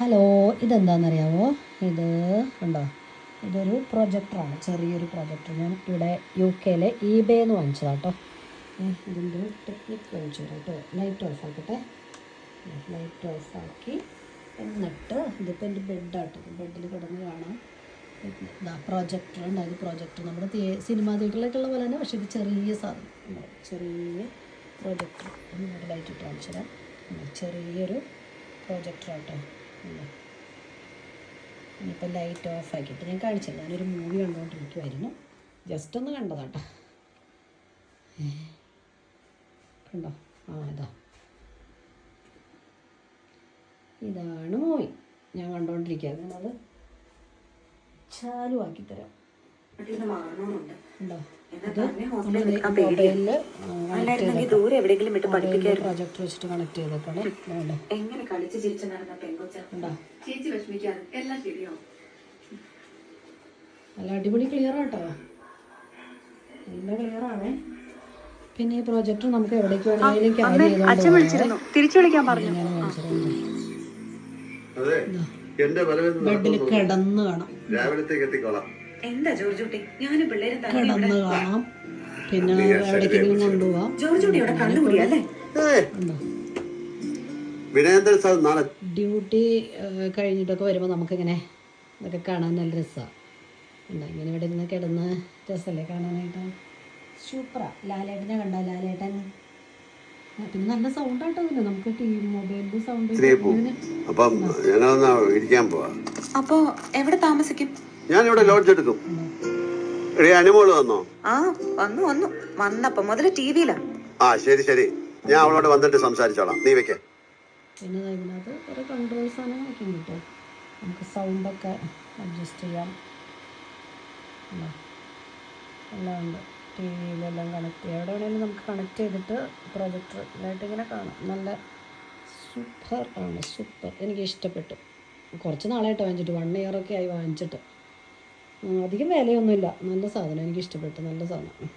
Hello ഇതെന്താണെന്നറിയാമോ ഇത് ഉണ്ടോ ഇതൊരു പ്രൊജക്ടറാണ് ചെറിയൊരു പ്രൊജക്ടർ. ഞാൻ ഇവിടെ യു കെയിലെ ഇബേ എന്ന് വാങ്ങിച്ചതാണ് കേട്ടോ ഇതിന്റെ ടെക്നിക്ക് കാണിച്ചു തരാം കേട്ടോ. ലൈറ്റ് ഓഫ് ആക്കട്ടെ. ലൈറ്റ് ഓഫ് ആക്കി എന്നിട്ട് ഇതിപ്പോൾ എന്റെ ബെഡാട്ടോ. ബെഡിൽ കിടന്ന് കാണാം. ഇതാ പ്രൊജക്ടർ ഉണ്ടായത് പ്രൊജക്ടർ. നമ്മുടെ തിയേ സിനിമാ തിയേറ്ററിലേക്കുള്ള പോലെ തന്നെ പക്ഷേ ഇത് ചെറിയ സാധനം. ചെറിയ പ്രൊജക്ടർ. ലൈറ്റ് ഇട്ട് കാണിച്ചു തരാം. ചെറിയൊരു പ്രൊജക്ടർ ആട്ടോ. ഇനിയിപ്പോൾ ലൈറ്റ് ഓഫ് ആക്കിയിട്ട് ഞാൻ കാണിച്ചില്ല ഞാനൊരു മൂവി കണ്ടുകൊണ്ടിരിക്കുമായിരുന്നു ജസ്റ്റ് ഒന്ന് കണ്ടതാട്ടോ കണ്ടോ? ആ ഇതാ. ഇതാണ് മൂവി ഞാൻ കണ്ടുകൊണ്ടിരിക്കുകയായിരുന്നു അത് ആക്കി തരാം. ദൂരെ എവിടെയെങ്കിലും വിട്ട് പ്രൊജക്ടർ വെച്ചിട്ട് കണക്ട് ചെയ്തേക്കണേ. എങ്ങനെ കളിച്ച് ചിരിച്ച് നടന്ന പെങ്കൊച്ച ഉണ്ടോ? ചേച്ചി വിഷമിക്കാതെ എല്ലാം ശരിയാവും. നല്ല അടിപൊളി ക്ലിയർ ആട്ടോ. നല്ല ക്ലിയർ ആണേ. പിന്നെ ഈ പ്രൊജക്ടർ നമുക്ക് എവിടേക്ക് വേണമെങ്കിലും ക്യാരി ചെയ്തോണ്ട് തിരിച്ചു വിളിക്കാൻ പറഞ്ഞു. ബെഡിൽ കിടന്ന് കാണാം. രാവിലത്തേക്ക് എത്തിക്കോളാം. എന്താ ജോർജ് കുട്ടി? ഞാനും പിള്ളേരും തന്നെ കിടന്ന് കാണാം. പിന്നെ എവിടേക്കെങ്കിലും കൊണ്ടുപോവാം. ഇവിടെ അല്ലേ? ഡ്യൂട്ടി കഴിഞ്ഞിട്ടൊക്കെ വരുമ്പോൾ നമുക്കിങ്ങനെ ഇതൊക്കെ കാണാൻ നല്ല രസമാണ് ഇങ്ങനെ ഇവിടെ ഇരുന്ന് കിടന്ന് രസല്ലേ കാണാനായിട്ട്? സൂപ്പറാ. ലാലേട്ടനെ കണ്ടോ? ലാലേട്ടൻ. പിന്നെ നല്ല സൗണ്ട് ആട്ടോ ഇതിന് നമുക്ക് ടി മൊബൈലിൽ സൗണ്ട് അപ്പം ഞങ്ങളൊന്ന് ഇരിക്കാൻ പോവാ. അപ്പോ എവിടെ താമസിക്കും? ഞാനിവിടെ ലോഡ്ജ് എടുക്കും. എടേ അനുമോൾ വന്നോ? ആ വന്നു വന്നു. വന്നപ്പോ മുതൽ ടി വിയിലാ. ആ ശരി ശരി. ഞാൻ അവളോട് വന്നിട്ട് സംസാരിച്ചോളാം. നീ വെക്കേ. പിന്നെ ഇതിനകത്ത് കുറേ കൺട്രോൾ സാധനങ്ങളൊക്കെ ഉണ്ട് കേട്ടോ. നമുക്ക് സൗണ്ടൊക്കെ അഡ്ജസ്റ്റ് ചെയ്യാം. ഉണ്ടോ? എല്ലാം ഉണ്ട്. ടി വിയിലെല്ലാം കണക്ട് ചെയ്യാം. എവിടെ വേണമെങ്കിലും നമുക്ക് കണക്ട് ചെയ്തിട്ട് പ്രൊജക്ടറിലായിട്ട് ഇങ്ങനെ കാണാം. നല്ല സൂപ്പർ ആണ് സൂപ്പർ എനിക്ക് ഇഷ്ടപ്പെട്ടു കുറച്ച് നാളായിട്ട് വാങ്ങിച്ചിട്ട്. വൺ ഒക്കെ ആയി വാങ്ങിച്ചിട്ട്. അധികം വിലയൊന്നുമില്ല. നല്ല സാധനം എനിക്ക് ഇഷ്ടപ്പെട്ടു. നല്ല സാധനം.